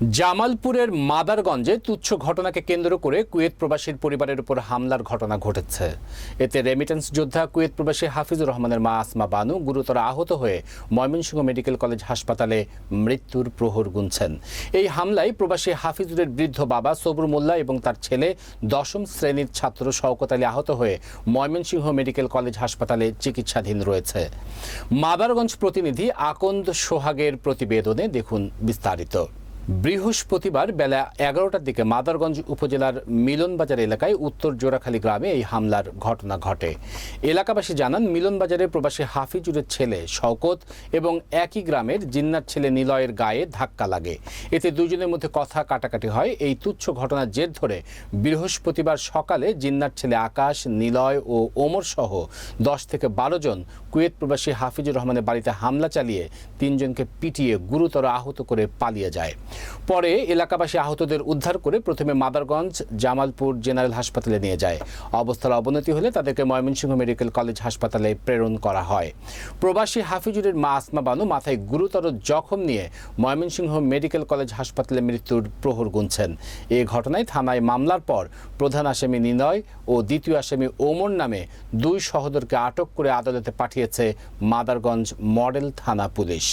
জামালপুরের মাদারগঞ্জে তুচ্ছ ঘটনাকে কেন্দ্র করে কুয়েত প্রবাসীর পরিবারের উপর হামলার ঘটনা ঘটেছে। এতে রেমিটেন্স যোদ্ধা কুয়েত প্রবাসী হাফিজুর রহমানের মা আসমা বানু গুরুতর আহত হয়ে ময়মনসিংহ মেডিকেল কলেজ হাসপাতালে মৃত্যুর প্রহর গুনছেন। এই হামলায় প্রবাসী হাফিজুরের বৃদ্ধ বাবা সবুর মোল্লা এবং তার ছেলে দশম শ্রেণির ছাত্র শওকত আলী আহত হয়ে ময়মনসিংহ মেডিকেল কলেজ হাসপাতালে চিকিৎসাধীন রয়েছে। মাদারগঞ্জ প্রতিনিধি আকন্দ সোহাগের প্রতিবেদনে দেখুন বিস্তারিত। বৃহস্পতিবার বেলা এগারোটার দিকে মাদারগঞ্জ উপজেলার মিলনবাজার এলাকায় উত্তর জোড়াখালী গ্রামে এই হামলার ঘটনা ঘটে। এলাকাবাসী জানান, মিলনবাজারে প্রবাসী হাফিজুরের ছেলে শওকত এবং একই গ্রামের জিন্নার ছেলে নিলয়ের গায়ে ধাক্কা লাগে। এতে দুজনের মধ্যে কথা কাটাকাটি হয়। এই তুচ্ছ ঘটনার জের ধরে বৃহস্পতিবার সকালে জিন্নার ছেলে আকাশ, নিলয় ও ওমর সহ দশ থেকে বারো জন কুয়েত প্রবাসী হাফিজুর রহমানের বাড়িতে হামলা চালিয়ে তিনজনকে পিটিয়ে গুরুতর আহত করে পালিয়ে যায়। পরে এলাকাবাসী আহতদের উদ্ধার করে প্রথমে মাদারগঞ্জ জামালপুর জেনারেল হাসপাতালে নিয়ে যায়। অবস্থার অবনতি হলে তাদেরকে ময়মনসিংহ মেডিকেল কলেজ হাসপাতালে প্রেরণ করা হয়। প্রবাসী হাফিজুরের মা আসমা বানু মাথায় গুরুতর জখম নিয়ে ময়মনসিংহ মেডিকেল কলেজ হাসপাতালে মৃত্যুর প্রহর গুনছেন। এ ঘটনায় থানায় মামলার পর প্রধান আসামি নিলয় ও দ্বিতীয় আসামি ওমর নামে দুই সহোদরকে আটক করে আদালতে পাঠিয়েছে মাদারগঞ্জ মডেল থানা পুলিশ।